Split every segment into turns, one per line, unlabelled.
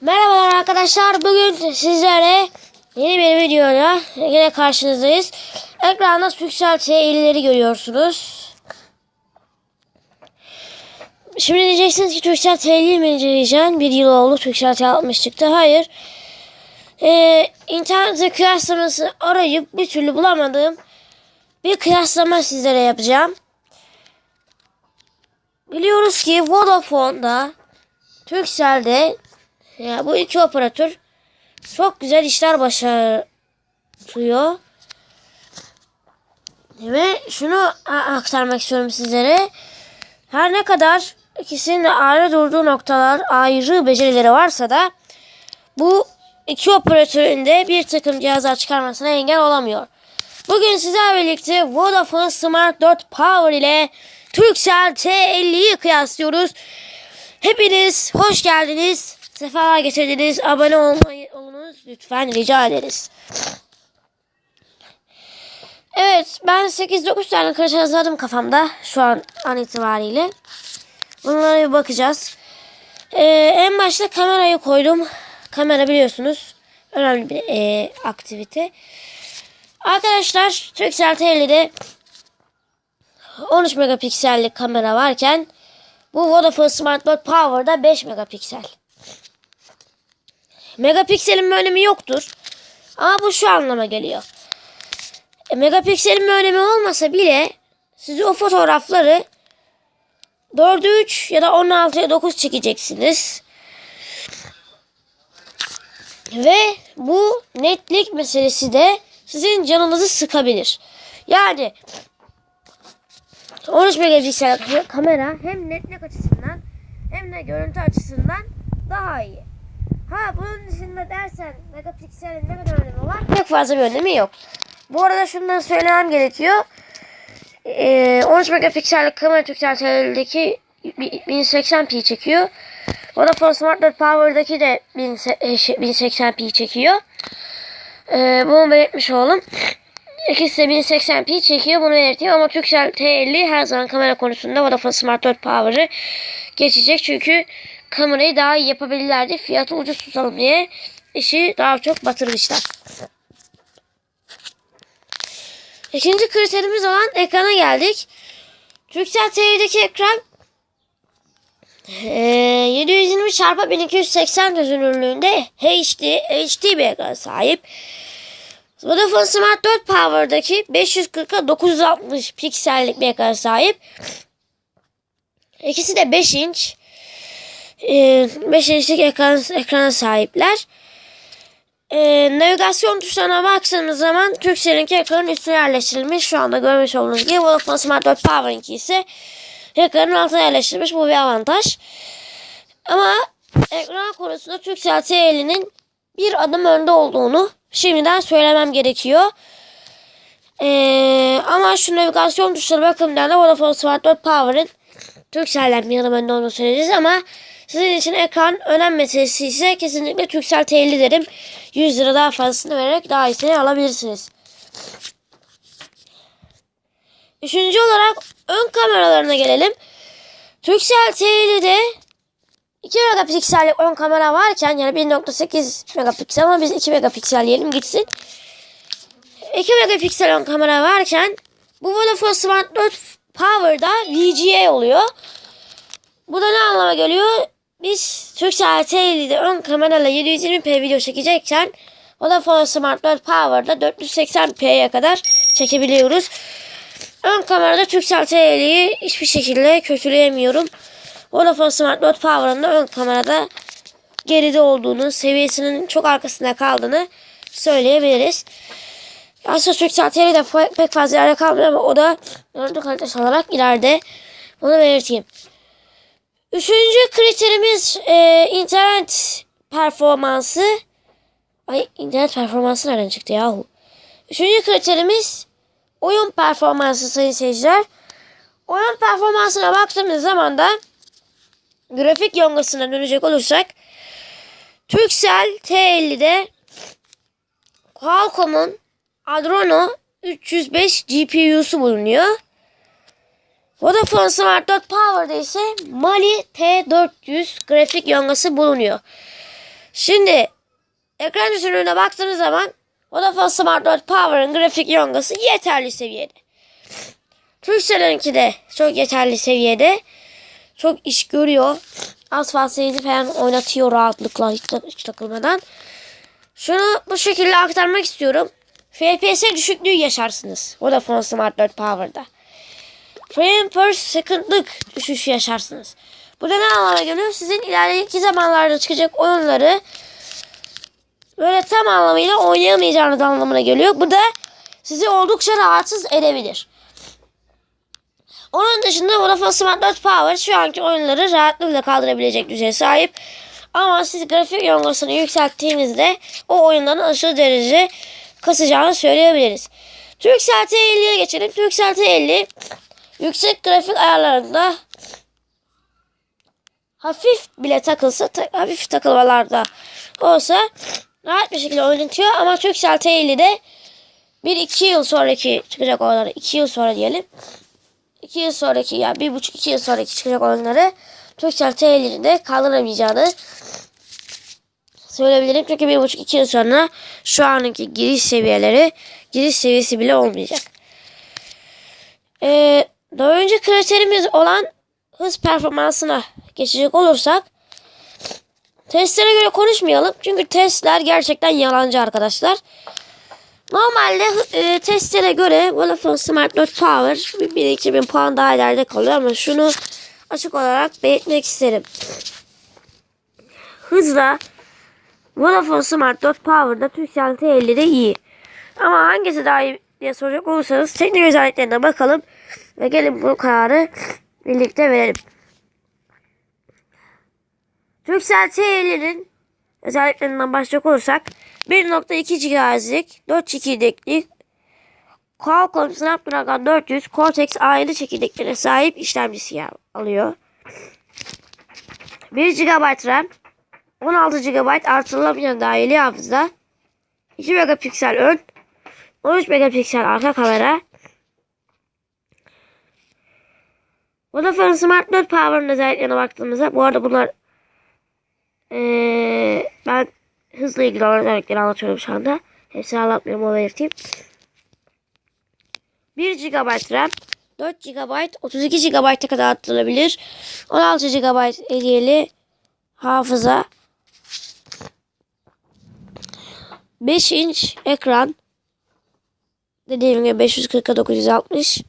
Merhabalar arkadaşlar. Bugün sizlere yeni bir videoyla yine karşınızdayız. Ekranda Pixel T50'leri görüyorsunuz. Şimdi diyeceksiniz ki Pixel T50'yi mi inceleyeceksin? Bir yıl oldu Pixel T60 çıktı. Hayır. Ee, internette kıyaslaması arayıp bir türlü bulamadığım bir kıyaslama sizlere yapacağım. Biliyoruz ki Vodafone'da Turkcell'de ya bu iki operatör çok güzel işler başarıyor. Ve şunu aktarmak istiyorum sizlere. Her ne kadar ikisinin ayrı durduğu noktalar, ayrı becerileri varsa da bu iki operatörün de bir takım cihazlar çıkarmasına engel olamıyor. Bugün sizlerle birlikte Vodafone Smart 4 Power ile Turkcell T50'yi kıyaslıyoruz. Hepiniz hoş geldiniz. Sefalar getirdiniz. Abone olmayı olunuz lütfen rica ederiz. Evet ben 8-9 tane kırış hazırladım kafamda şu an an itibariyle. Bunlara bir bakacağız. Ee, en başta kamerayı koydum. Kamera biliyorsunuz önemli bir e, aktivite. Arkadaşlar Turkcell T50'de 13 megapiksellik kamera varken bu Vodafone Smart 4 Power'da 5 megapiksel. Megapikselin bir önemi yoktur. Ama bu şu anlama geliyor. E, megapikselin bir önemi olmasa bile siz o fotoğrafları 4'e 3 ya da 16'ya 9 çekeceksiniz. Ve bu netlik meselesi de sizin canınızı sıkabilir. Yani 13 megapiksel kamera hem netlik açısından hem de görüntü açısından daha iyi. Ha bunun dışında dersen megapikselin ne kadar önemi var? Pek fazla bir önemi yok. Bu arada şundan söylemem gerekiyor. Ee, 13 megapiksellik kamera Turkcell TL'deki 1080p çekiyor. Vodafone Smart 4 Power'daki de 1080p çekiyor. Ee, bunu belirtmiş olalım. İkisi de 1080p çekiyor bunu belirteyim ama Turkcell T50 her zaman kamera konusunda Vodafone Smart 4 Power'ı geçecek çünkü kamerayı daha iyi yapabilirlerdi. Fiyatı ucuz tutalım diye işi daha çok batırmışlar. İkinci kriterimiz olan ekrana geldik. Turkcell T50'deki ekran e, 720 x 1280 çözünürlüğünde HD, HD bir ekran sahip. Vodafone Smart 4 Power'daki 540'a 960 piksellik bir ekran sahip. İkisi de 5 inç. 5 inçlik ekran, ekrana sahipler. Ee, navigasyon tuşlarına baktığımız zaman Turkcell'inki ekranın üstüne yerleştirilmiş. Şu anda görmüş olduğunuz gibi Vodafone Smart 4 Power'ınki ise ekranın altına yerleştirilmiş. Bu bir avantaj. Ama ekran konusunda Turkcell T50'nin bir adım önde olduğunu şimdiden söylemem gerekiyor. Ee, ama şu navigasyon tuşları bakımından da Vodafone Smart 4 Power'ın Turkcell'den bir adım önde olduğunu söyleyeceğiz ama sizin için ekran önem meselesi ise kesinlikle Turkcell T50 derim. 100 lira daha fazlasını vererek daha iyisini alabilirsiniz. Üçüncü olarak ön kameralarına gelelim. Turkcell T50'de 2 megapiksellik ön kamera varken yani 1.8 megapiksel ama biz 2 megapiksel diyelim gitsin. 2 megapiksel ön kamera varken bu Vodafone Smart 4 Power'da VGA oluyor. Bu da ne anlama geliyor? Biz Turkcell T50'de ön kamerayla 720p video çekecekken Vodafone Smart 4 Power'da 480p'ye kadar çekebiliyoruz. Ön kamerada Turkcell T50'yi hiçbir şekilde kötüleyemiyorum. Vodafone Smart 4 Power'ın da ön kamerada geride olduğunu, seviyesinin çok arkasında kaldığını söyleyebiliriz. Aslında Turkcell T50'de pek fazla yerde kalmıyor ama o da görüntü kalitesi olarak ileride. Bunu belirteyim. Üçüncü kriterimiz e, internet performansı. Ay internet performansı nereden çıktı yahu? Üçüncü kriterimiz oyun performansı sayın seyirciler. Oyun performansına baktığımız zaman da grafik yongasına dönecek olursak Turkcell T50'de Qualcomm'un Adreno 305 GPU'su bulunuyor. Vodafone Smart 4 Power'da ise Mali T400 grafik yongası bulunuyor. Şimdi ekran çözünürlüğüne baktığınız zaman Vodafone Smart 4 Power'ın grafik yongası yeterli seviyede. Turkcell'inki de çok yeterli seviyede. Çok iş görüyor. Asfalt serisi falan oynatıyor rahatlıkla hiç, hiç takılmadan. Şunu bu şekilde aktarmak istiyorum. FPS düşüklüğü yaşarsınız. Vodafone Smart 4 Power'da. Frame per second'lık düşüş yaşarsınız. Bu da ne anlama geliyor? Sizin ilerideki zamanlarda çıkacak oyunları böyle tam anlamıyla oynayamayacağınız anlamına geliyor. Bu da sizi oldukça rahatsız edebilir. Onun dışında Vodafone Smart 4 Power şu anki oyunları rahatlıkla kaldırabilecek düzeye sahip. Ama siz grafik yongosunu yükselttiğinizde o oyunların aşırı derece kasacağını söyleyebiliriz. Turkcell T50'ye geçelim. Turkcell T50 yüksek grafik ayarlarında hafif bile takılsa ta- hafif takılmalarda olsa rahat bir şekilde oynatıyor ama Turkcell T50'de 1-2 yıl sonraki çıkacak oyunları 2 yıl sonra diyelim 2 yıl sonraki ya bir buçuk iki yıl sonraki çıkacak oyunları Turkcell T50'nin de kaldıramayacağını söyleyebilirim. Çünkü bir buçuk iki yıl sonra şu anki giriş seviyeleri giriş seviyesi bile olmayacak. Ee, önce kriterimiz olan hız performansına geçecek olursak testlere göre konuşmayalım. Çünkü testler gerçekten yalancı arkadaşlar. Normalde e, testlere göre Vodafone Smart Note Power bir, bir iki bin puan daha ileride kalıyor ama şunu açık olarak belirtmek isterim. Hızla Vodafone Smart Note Power'da Turkcell T50'de iyi. Ama hangisi daha iyi diye soracak olursanız teknik özelliklerine bakalım ve gelin bu kararı birlikte verelim. Turkcell T50'nin özelliklerinden başlayacak olursak 1.2 GHz'lik 4 çekirdekli Qualcomm Snapdragon 400 Cortex A7 çekirdeklerine sahip işlemcisi alıyor. 1 GB RAM 16 GB artırılamayan dahili hafıza 2 megapiksel ön 13 megapiksel arka kamera Vodafone Smart 4 Power'ın özelliklerine baktığımızda bu arada bunlar ee, ben hızla ilgili olan özellikleri anlatıyorum şu anda. Hepsini anlatmıyorum o belirteyim. 1 GB RAM 4 GB 32 GB'a kadar arttırılabilir. 16 GB hediyeli hafıza 5 inç ekran dediğim gibi 540 960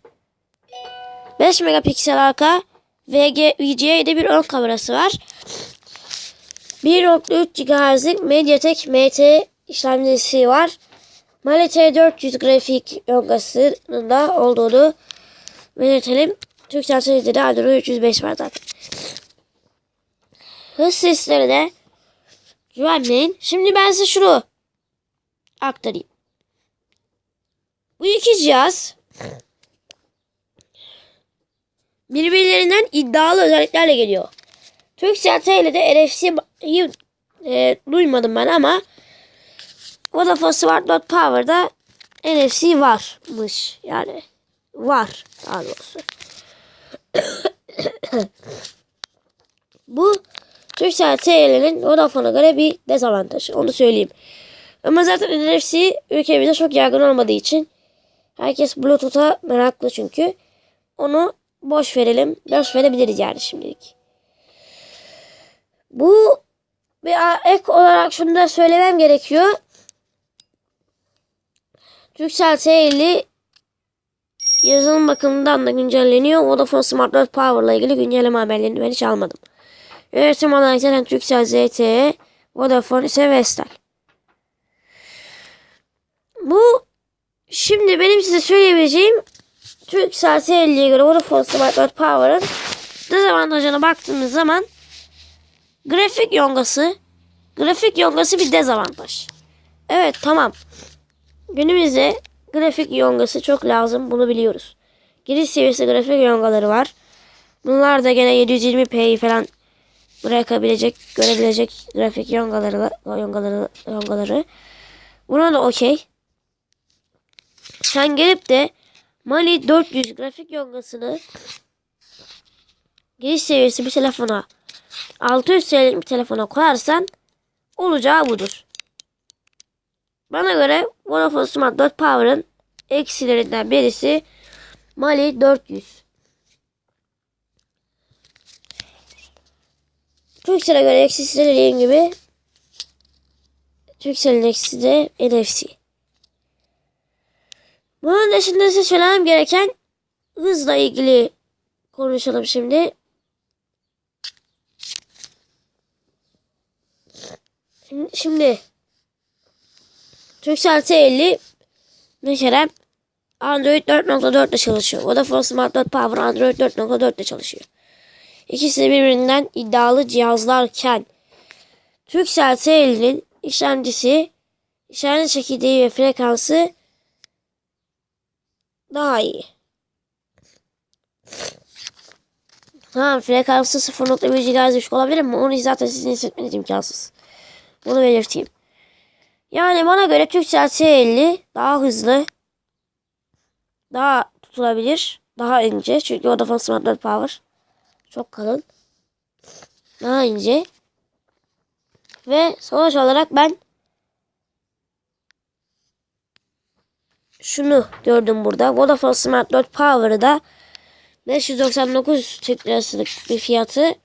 5 megapiksel arka VG, VGA'de bir ön kamerası var. 1.3 GHz'lik MediaTek MT işlemcisi var. Mali T400 grafik yongasının da olduğunu belirtelim. Türksel seride Adreno 305 var zaten. Hız seslerine güvenmeyin. Şimdi ben size şunu aktarayım. Bu iki cihaz birbirlerinden iddialı özelliklerle geliyor. Turkcell TL'de NFC'yi e, duymadım ben ama Vodafone Smart Note Power'da NFC varmış. Yani var daha doğrusu. Bu Turkcell TL'nin Vodafone'a göre bir dezavantajı. Onu söyleyeyim. Ama zaten NFC ülkemizde çok yaygın olmadığı için herkes Bluetooth'a meraklı çünkü. Onu boş verelim. Boş verebiliriz yani şimdilik. Bu bir ek olarak şunu da söylemem gerekiyor. Turkcell T50 yazılım bakımından da güncelleniyor. Vodafone Smart 4 Power ile ilgili güncelleme haberlerini ben hiç almadım. Üretim olarak zaten Turkcell ZTE, Vodafone ise Vestel. Bu şimdi benim size söyleyebileceğim Turkcell T50'ye göre Vodafone Smart 4 Power'ın dezavantajına baktığımız zaman grafik yongası grafik yongası bir dezavantaj. Evet tamam. Günümüzde grafik yongası çok lazım. Bunu biliyoruz. Giriş seviyesi grafik yongaları var. Bunlar da gene 720p'yi falan bırakabilecek, görebilecek grafik yongaları, yongaları, yongaları. Buna da okey. Sen gelip de Mali 400 grafik yongasını giriş seviyesi bir telefona 600 TL'lik bir telefona koyarsan olacağı budur. Bana göre Vodafone Smart 4 Power'ın eksilerinden birisi Mali 400. Turkcell'e göre eksisi de dediğim gibi Turkcell'in eksisi de NFC. Bunun dışında size söylemem gereken hızla ilgili konuşalım şimdi. Şimdi, şimdi Turkcell T50 mesela Android 4.4 ile çalışıyor. Vodafone Smart 4 Power Android 4.4 ile çalışıyor. İkisi de birbirinden iddialı cihazlarken Turkcell T50'nin işlemcisi, işaret çekirdeği ve frekansı daha iyi. Tamam frekansı 0.1 GHz düşük olabilir ama onu zaten sizin hissetmeniz imkansız. Bunu belirteyim. Yani bana göre Turkcell T50 daha hızlı, daha tutulabilir, daha ince. Çünkü Vodafone Smart 4 Power çok kalın. Daha ince. Ve sonuç olarak ben şunu gördüm burada. Vodafone Smart 4 Power'ı da 599 Türk lirasılık bir fiyatı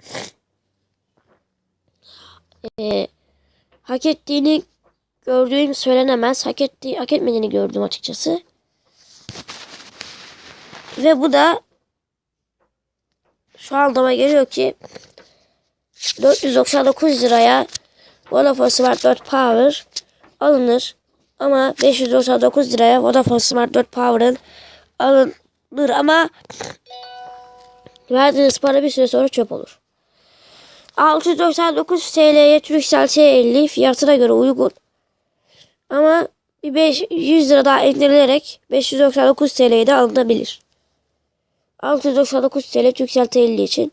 e, hak ettiğini gördüğüm söylenemez. Hak ettiği, hak etmediğini gördüm açıkçası. Ve bu da şu anlama geliyor ki 499 liraya Vodafone Smart 4 Power alınır. Ama 599 liraya Vodafone Smart 4 Power'ın alınır ama verdiğiniz para bir süre sonra çöp olur. 699 TL'ye Turkcell T50 fiyatına göre uygun. Ama bir 5, 100 lira daha indirilerek 599 TL'ye de alınabilir. 699 TL Turkcell T50 için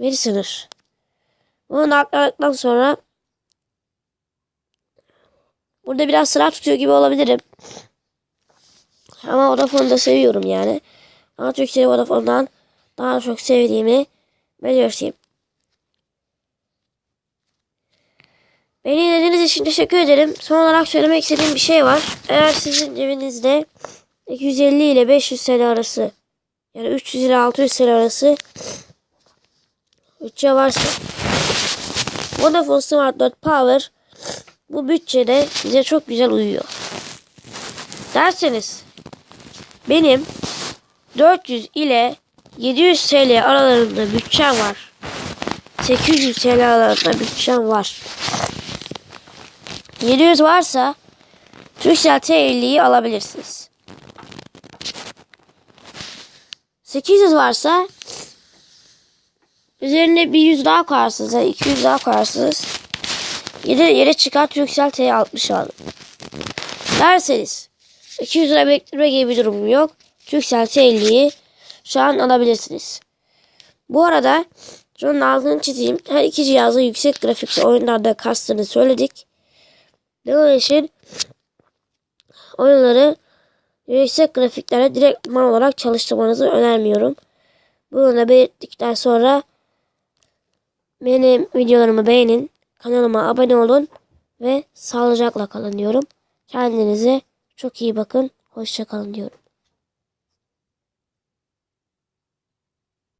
veri sınır. Bunu da akladıktan sonra burada biraz sıra tutuyor gibi olabilirim. Ama Vodafone'u da seviyorum yani. Ama Türkcell'i Vodafone'dan daha çok sevdiğimi belirteyim. Beni izlediğiniz için teşekkür ederim. Son olarak söylemek istediğim bir şey var. Eğer sizin cebinizde 250 ile 500 TL arası yani 300 ile 600 TL arası bütçe varsa Vodafone Smart 4 Power bu bütçede size çok güzel uyuyor. Derseniz benim 400 ile 700 TL aralarında bütçem var. 800 TL aralarında bütçem var. 700 varsa Turkcell T50'yi alabilirsiniz. 800 varsa üzerine bir 100 daha koyarsınız. Yani 200 daha koyarsınız. Yere, yere çıkar Turkcell T60 alın. Derseniz 200 lira bekleme gibi bir durum yok. Turkcell T50'yi şu an alabilirsiniz. Bu arada şunun altını çizeyim. Her iki cihazın yüksek grafikli oyunlarda kastını söyledik. Bunun için oyunları yüksek grafiklere direktman olarak çalıştırmanızı önermiyorum. Bunu da belirttikten sonra benim videolarımı beğenin. Kanalıma abone olun ve sağlıcakla kalın diyorum. Kendinize çok iyi bakın. Hoşçakalın diyorum.